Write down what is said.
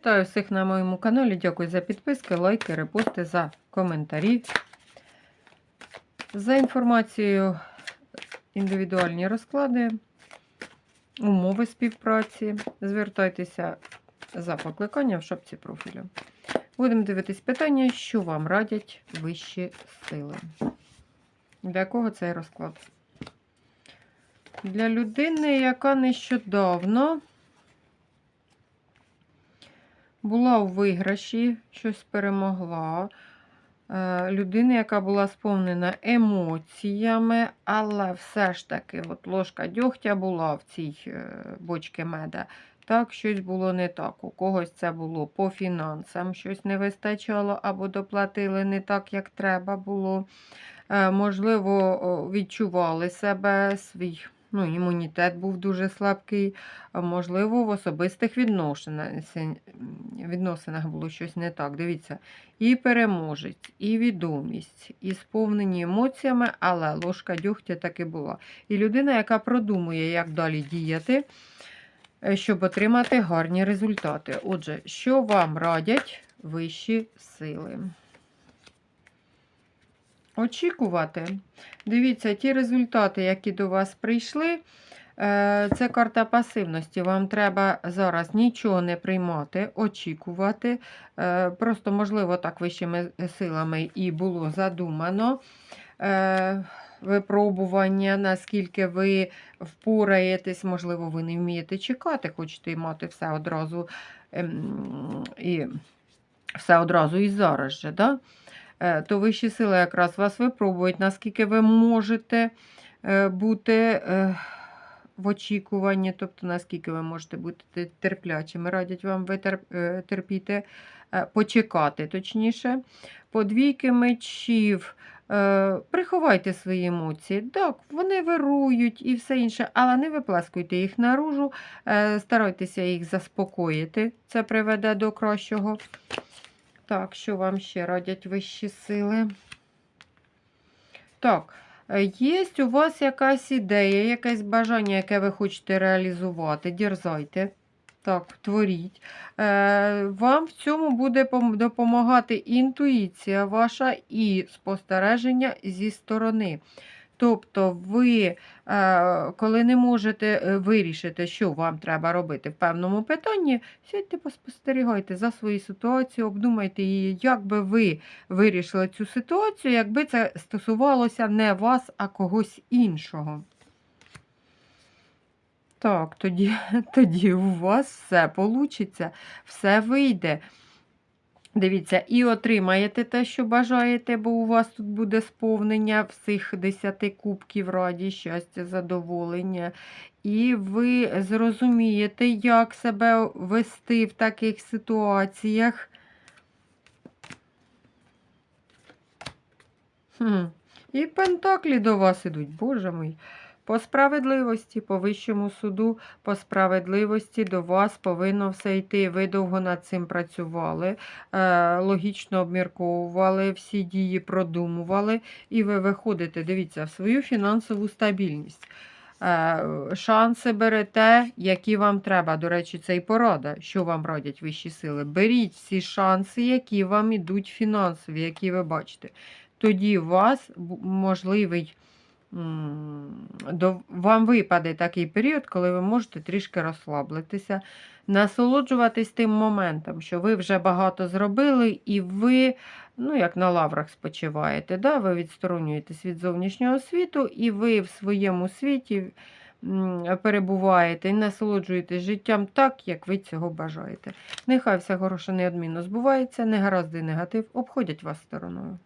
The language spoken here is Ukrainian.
Вітаю всіх на моєму каналі. Дякую за підписки, лайки, репости, за коментарі. За інформацією, індивідуальні розклади, умови співпраці. Звертайтеся за покликанням в шапці профілю. Будемо дивитись питання, що вам радять вищі сили. Для кого цей розклад? Для людини, яка нещодавно була у виграші, щось перемогла. Е, Людина, яка була сповнена емоціями, але все ж таки от ложка дьогтя була в цій е, бочці меда. Так, щось було не так. У когось це було по фінансам, щось не вистачало або доплатили не так, як треба було. Е, Можливо, відчували себе свій. Ну, імунітет був дуже слабкий, можливо, в особистих відносинах, було щось не так. Дивіться, і переможець, і відомість, і сповнені емоціями, але ложка дьогтя таки була. І людина, яка продумує, як далі діяти, е, щоб отримати гарні результати. Отже, що вам радять вищі сили? Очікувати. Дивіться, ті результати, які до вас прийшли, е, це карта пасивності. Вам треба зараз нічого не приймати, очікувати. Е, Просто, можливо, так вищими силами і було задумано. Е, Випробування, наскільки ви впораєтесь, можливо, ви не вмієте чекати, хочете мати все одразу ем, і все одразу і зараз же. Да? Е, то вищі сили якраз вас випробують, наскільки ви можете е, бути е, в очікуванні, тобто наскільки ви можете бути терплячими. Радять вам терпіти, почекати, точніше. По двійки мечів. Приховайте свої емоції. Так, вони вирують і все інше, але не виплескуйте їх наружу, старайтеся їх заспокоїти. Це приведе до кращого. Так, що вам ще радять вищі сили? Так, е, є у вас якась ідея, якесь бажання, яке ви хочете реалізувати. Дірзайте. Так, творіть. Е, Вам в цьому буде допомагати інтуїція ваша і спостереження зі сторони. Тобто, ви, е, коли не можете е, вирішити, що вам треба робити в певному питанні, сядьте, поспостерігайте за свою ситуацію, обдумайте її, як би ви вирішили цю ситуацію, якби це стосувалося не вас, а когось іншого. Так, тоді, тоді у вас все вийде, все вийде. Дивіться, і отримаєте те, що бажаєте, бо у вас тут буде сповнення всіх 10 кубків раді, щастя, задоволення. І ви зрозумієте, як себе вести в таких ситуаціях. Хм. І пентаклі до вас ідуть, боже мій. По справедливості, по вищому суду, по справедливості до вас повинно все йти. Ви довго над цим працювали, е, логічно обмірковували, всі дії продумували, і ви виходите, дивіться, в свою фінансову стабільність. Е, шанси берете, які вам треба. До речі, це і порада, що вам радять вищі сили. Беріть всі шанси, які вам ідуть фінансові, які ви бачите. Тоді у вас можливий вам випаде такий період, коли ви можете трішки розслабитися, насолоджуватись тим моментом, що ви вже багато зробили, і ви, ну, як на лаврах спочиваєте, да? ви відсторонюєтесь від зовнішнього світу, і ви в своєму світі перебуваєте і насолоджуєтесь життям так, як ви цього бажаєте. Нехай все хороше неодмінно збувається, негаразди негатив обходять вас стороною.